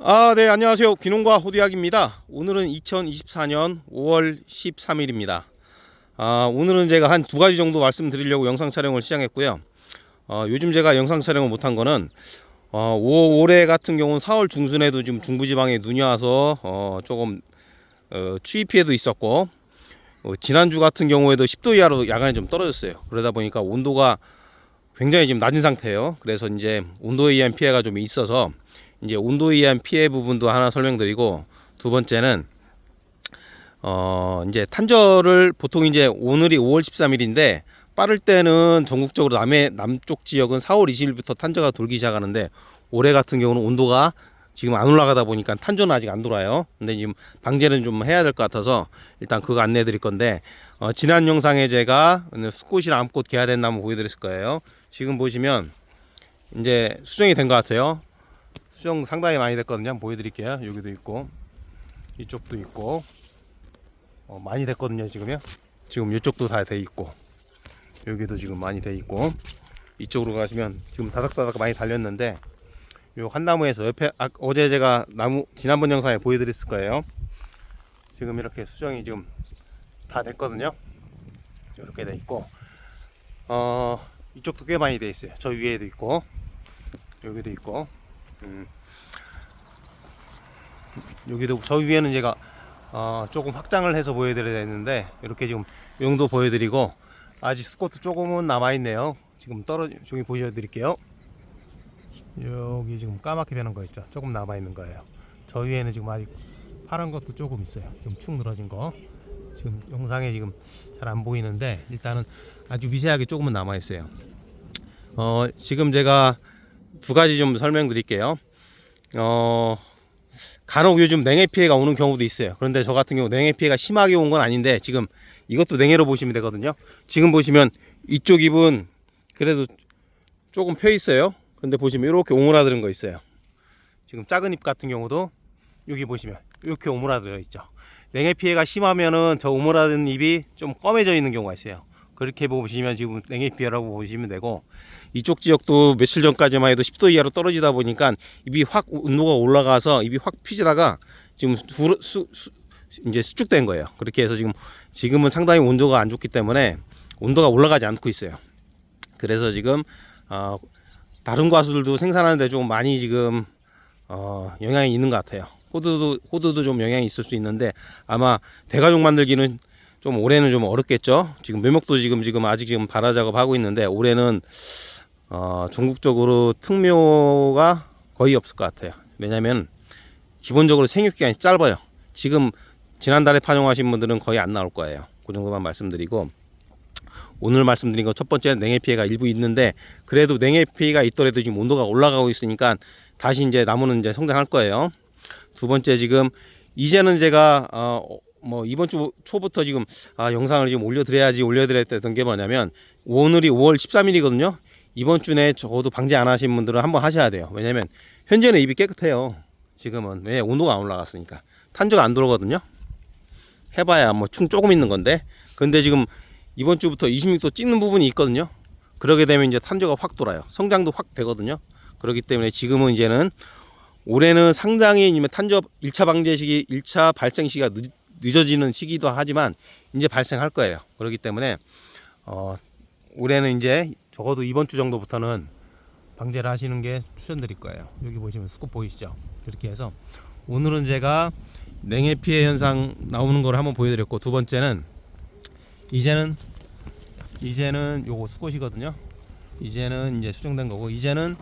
아, 네, 안녕하세요. 귀농과 호디약입니다. 오늘은 2024년 5월 13일입니다. 아, 오늘은 제가 한 두 가지 정도 말씀드리려고 영상 촬영을 시작했고요. 어, 요즘 제가 영상 촬영을 못한 거는 어, 올- 올해 같은 경우는 4월 중순에도 지금 중부지방에 눈이 와서 어, 조금 어, 추위 피해도 있었고 어, 지난주 같은 경우에도 10도 이하로 야간에 좀 떨어졌어요. 그러다 보니까 온도가 굉장히 지금 낮은 상태예요. 그래서 이제 온도에 의한 피해가 좀 있어서 이제 온도에 의한 피해 부분도 하나 설명드리고 두 번째는 어 이제 탄저를 보통 이제 오늘이 5월 13일인데 빠를 때는 전국적으로 남해 남쪽 지역은 4월 20일부터 탄저가 돌기 시작하는데 올해 같은 경우는 온도가 지금 안 올라가다 보니까 탄저는 아직 안 돌아요. 근데 지금 방제는 좀 해야 될 것 같아서 일단 그거 안내해 드릴 건데 어, 지난 영상에 제가 숲꽃이랑 암꽃 개화된 나무 보여드렸을 거예요. 지금 보시면 이제 수정이 된 것 같아요. 수정 상당히 많이 됐거든요. 한번 보여드릴게요. 여기도 있고 이쪽도 있고 어, 많이 됐거든요. 지금요. 지금 이쪽도 다 돼 있고 여기도 지금 많이 돼 있고 이쪽으로 가시면 지금 다닥다닥 많이 달렸는데 요 한 나무에서 옆에 아, 어제 제가 나무 지난번 영상에 보여드렸을 거예요. 지금 이렇게 수정이 지금 다 됐거든요. 이렇게 돼 있고 어 이쪽도 꽤 많이 돼 있어요. 저 위에도 있고 여기도 있고 음. 여기도 저 위에는 제가 어, 조금 확장을 해서 보여드려야 되는데 이렇게 지금 용도 보여드리고 아직 스쿼트 조금은 남아 있네요. 지금 떨어지 저기 보여드릴게요. 여기 지금 까맣게 되는 거 있죠. 조금 남아 있는 거예요. 저 위에는 지금 아직 파란 것도 조금 있어요. 지금 축 늘어진 거. 지금 영상에 지금 잘 안 보이는데 일단은 아주 미세하게 조금은 남아 있어요. 어, 지금 제가 두 가지 좀 설명드릴게요. 어, 간혹 요즘 냉해 피해가 오는 경우도 있어요. 그런데 저 같은 경우 냉해 피해가 심하게 온 건 아닌데 지금 이것도 냉해로 보시면 되거든요. 지금 보시면 이쪽 잎은 그래도 조금 펴 있어요. 그런데 보시면 이렇게 오므라드는 거 있어요. 지금 작은 잎 같은 경우도 여기 보시면 이렇게 오므라들어 있죠. 냉해 피해가 심하면은 저 오므라든 잎이 좀 검해져 있는 경우가 있어요. 그렇게 보시면 지금 냉해 피해라고 보시면 되고 이쪽 지역도 며칠 전까지만 해도 10도 이하로 떨어지다 보니까 잎이 확 온도가 올라가서 잎이 확 피지다가 지금 수, 수, 수, 이제 수축된 거예요. 그렇게 해서 지금 지금은 상당히 온도가 안 좋기 때문에 온도가 올라가지 않고 있어요. 그래서 지금 어, 다른 과수들도 생산하는데 좀 많이 지금 어, 영향이 있는 것 같아요. 호두도 호두도 좀 영향이 있을 수 있는데 아마 대가족 만들기는 좀 올해는 좀 어렵겠죠. 지금 묘목도 지금 지금 아직 지금 발화 작업하고 있는데 올해는 어, 전국적으로 특묘가 거의 없을 것 같아요. 왜냐하면 기본적으로 생육 기간이 짧아요. 지금 지난달에 파종하신 분들은 거의 안 나올 거예요. 그 정도만 말씀드리고 오늘 말씀드린 거첫 번째 냉해 피해가 일부 있는데 그래도 냉해 피해가 있더라도 지금 온도가 올라가고 있으니까 다시 이제 나무는 이제 성장할 거예요. 두 번째 지금 이제는 제가 어 뭐 이번 주 초부터 지금 아 영상을 지금 올려드려야지 올려드려야 했던 게 뭐냐면 오늘이 5월 13일이거든요. 이번 주 내에 적어도 방제 안 하신 분들은 한번 하셔야 돼요. 왜냐면 현재는 입이 깨끗해요. 지금은 왜 온도가 안 올라갔으니까 탄저가 안 들어오거든요. 해봐야 뭐 충 조금 있는 건데 근데 지금 이번 주부터 26도 찍는 부분이 있거든요. 그러게 되면 이제 탄저가 확 돌아요. 성장도 확 되거든요. 그렇기 때문에 지금은 이제는 올해는 상당히 탄저 1차 방제 시기, 1차 발생 시기가 늦, 늦어지는 시기도 하지만 이제 발생할 거예요. 그렇기 때문에 어, 올해는 이제 적어도 이번 주 정도부터는 방제를 하시는 게 추천드릴 거예요. 여기 보시면 스코 보이시죠? 이렇게 해서 오늘은 제가 냉해 피해 현상 나오는 걸 한번 보여드렸고 두 번째는 이제는 이제는 요거 수컷이거든요. 이제는 이제 수정된 거고 이제는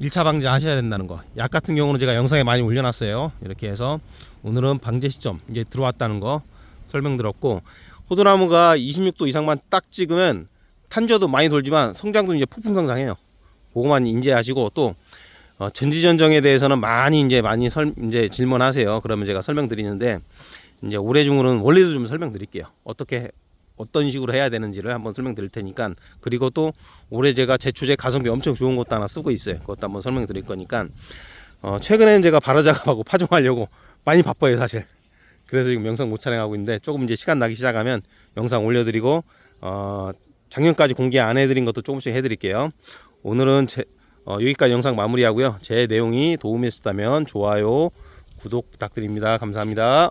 1차 방제 하셔야 된다는 거. 약 같은 경우는 제가 영상에 많이 올려놨어요. 이렇게 해서 오늘은 방제 시점 이제 들어왔다는 거 설명드렸고 호두나무가 26도 이상만 딱 찍으면 탄저도 많이 돌지만 성장도 이제 폭풍 성장해요. 그거만 인지하시고 또 어, 전지전정에 대해서는 많이 이제 많이 설 이제 질문하세요. 그러면 제가 설명드리는데 이제 올해 중으로는 원래도 좀 설명드릴게요. 어떻게 어떤 식으로 해야 되는지를 한번 설명드릴 테니까 그리고 또 올해 제가 제초제 가성비 엄청 좋은 것도 하나 쓰고 있어요. 그것도 한번 설명드릴 거니까 어, 최근에는 제가 발화 작업하고 파종하려고 많이 바빠요 사실. 그래서 지금 영상 못 촬영하고 있는데 조금 이제 시간 나기 시작하면 영상 올려드리고 어, 작년까지 공개 안 해드린 것도 조금씩 해드릴게요. 오늘은 제, 어, 여기까지 영상 마무리하고요. 제 내용이 도움이 됐다면 좋아요, 구독 부탁드립니다. 감사합니다.